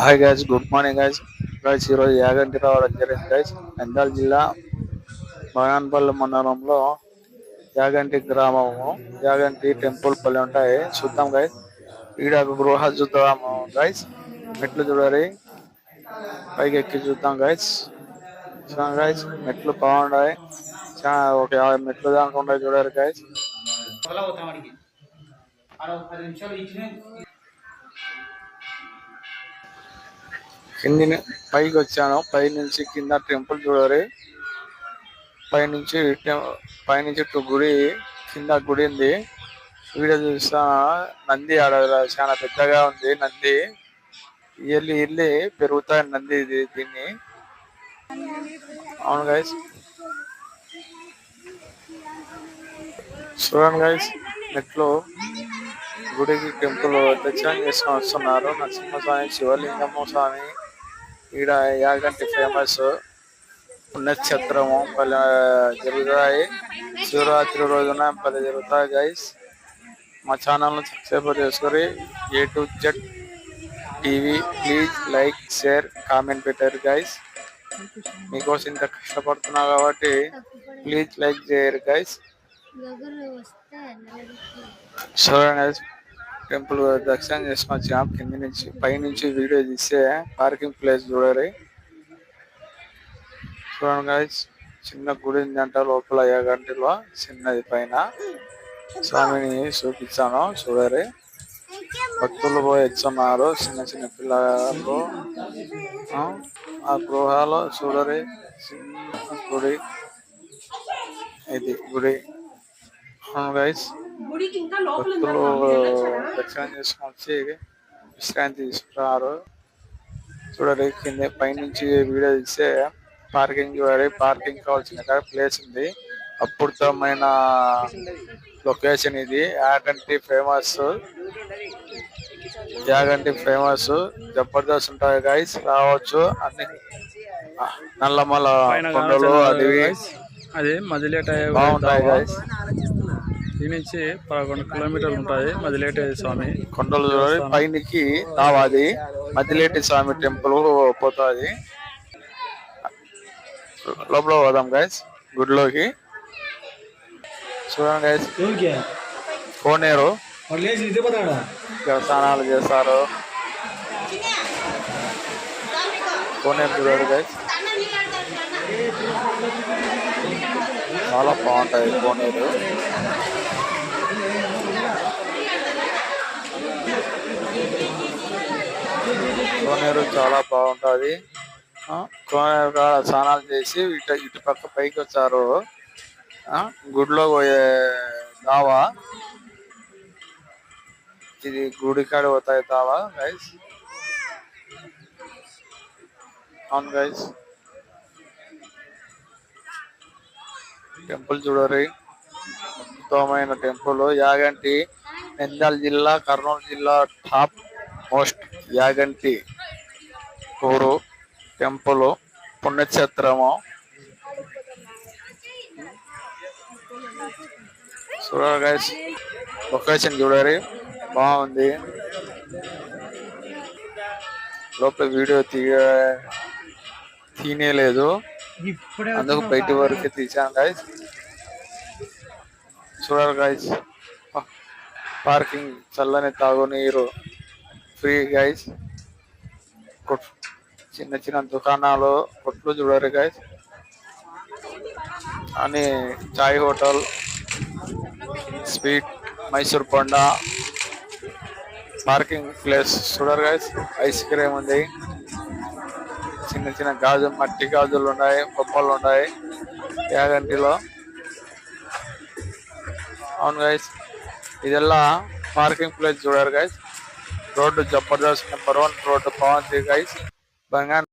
Hi guys good morning guys guys ఈరోజు యాగంటి రావడం జరిగింది గాయస్ నంద్యాల జిల్లా బగాన్పల్లి మండలంలో యాగంటి గ్రామము యాగంటి టెంపుల్ పల్లె ఉంటాయి. చూద్దాం గైస్ ఈడ గృహ చూద్దాం గైస్ మెట్లు చూడాలి. పైకి ఎక్కి చూద్దాం గైస్ చూద్దాం గైస్ మెట్లు బాగున్నాయి. చాలా ఒక యాభై మెట్లు దాకా ఉన్నాయి చూడాలి గైస్ పది నిమిషాలు కింది పైకి వచ్చాను. పై నుంచి కింద టెంపుల్ చూడాలి పైనుంచి పైనుంచి గుడి కింద గుడి ఉంది. వీడియో చూస్తా నంది ఆడ చాలా పెద్దగా ఉంది నంది. ఇల్లి ఇల్లి పెరుగుతాయి నంది ఇది దీన్ని. అవును గైస్ చూడండి గైస్ నెట్లో గుడికి టెంపుల్ దర్శనం చేసుకొని వస్తున్నారు. నరసింహస్వామి శివలింగమ్మ స్వామి ఈడ యాగంటి ఫేమస్ పుణ్యక్షేత్రము పలు జరుగుతాయి. శివరాత్రి రోజున పలు జరుగుతాయి గైస్ మా ఛానల్ను సబ్స్క్రైబ్ చేసుకొని A to Z TV please like share comment పెట్టారు గైస్ మీకోసం ఇంత కష్టపడుతున్నా కాబట్టి ప్లీజ్ లైక్ చేయరు గైస్ చూడండి guys, టెంపుల్ దర్శనం చేసుకొని వచ్చాం కింద నుంచి పైనుంచి వీడియో తీస్తే పార్కింగ్ ప్లేస్ చూడాలి. చూడండి చిన్న గుడి ఉందంట లోపల గంటలో చిన్నది పైన. స్వామిని చూపించాను చూడాలి. భక్తులు పోయి వచ్చున్నారు చిన్న చిన్న పిల్లలు. ఆ, ఆ గృహాలు చూడరి చిన్న గుడి. ఇది గుడి. గైస్ గుడికి ఇంకా లోపల. దర్శనం చేసుకొని వచ్చి విశ్రాంతి తీసుకున్నారు. చూడండి కింద పైనుంచి వీడియో తీస్తే పార్కింగ్ పార్కింగ్ కావాల్సిన ప్లేస్ ఉంది. అద్భుతమైన లొకేషన్ ఇది. యాగంటి ఫేమస్. యాగంటి ఫేమస్. జబర్దస్త్ ఉంటాయి గైస్ రావచ్చు. అన్ని నల్లమల కొండలు అడివి అది మదిలేట బాగుంటాయి గైస్ ఈ నుంచి పదకొండు కిలోమీటర్లు ఉంటాయి. మదిలేట స్వామి కొండలు చూడాలి. పైనకి రావాలి మదిలేటి స్వామి టెంపుల్ పోతుంది. లోపల పోదాం గైస్ గుడిలోకి. చూడండి గైస్ కోనేరు. స్నానాలు చేస్తారు. కోనేరు చూడండి గైస్ చాలా బాగుంటాయి కోనేరు. కోనేరు చాలా బాగుంటది. ఆ, కోనేరు కాడ స్నానాలు చేసి ఇటు ఇటు పక్క పైకి వచ్చారు. ఆ, గుడిలో పోయే దావా. ఇది గుడి కాడ పోతాయి దావా గైస్ అవును గైస్ టెంపుల్ చూడరి. అద్భుతమైన టెంపుల్. యాగంటి నంద్యాల జిల్లా కర్నూలు జిల్లా టాప్ మోస్ట్ యాగంటి. ఊరు టెంపుల్ పుణ్యక్షేత్రము. చూడాలి గైస్ లొకేషన్ చూడరి బాగుంది. లోపల వీడియో తీయ తీనేలేదు. అందుకు బయట వరకు తీసాను గైస్ చూడాలి గైస్ పార్కింగ్ చల్లని తాగునీరు. ఫ్రీ గైస్ చిన్న చిన్న దుకాణాలు కొట్లు చూడరు గైస్ అని చాయ్ హోటల్ స్వీట్ మైసూర్ పండ పార్కింగ్ ప్లేస్ చూడరు గైస్ ఐస్ క్రీమ్ ఉంది. చిన్న చిన్న గాజు మట్టి గాజులు ఉన్నాయి బొమ్మలు ఉన్నాయి. యాగంటిలో. అవును గైస్ ఇదెల్లా పార్కింగ్ ప్లేస్ చూడారు గైస్ రోడ్డు జబర్దస్త్ నెంబర్ వన్ రోడ్డు బాగుంది గైస్ van a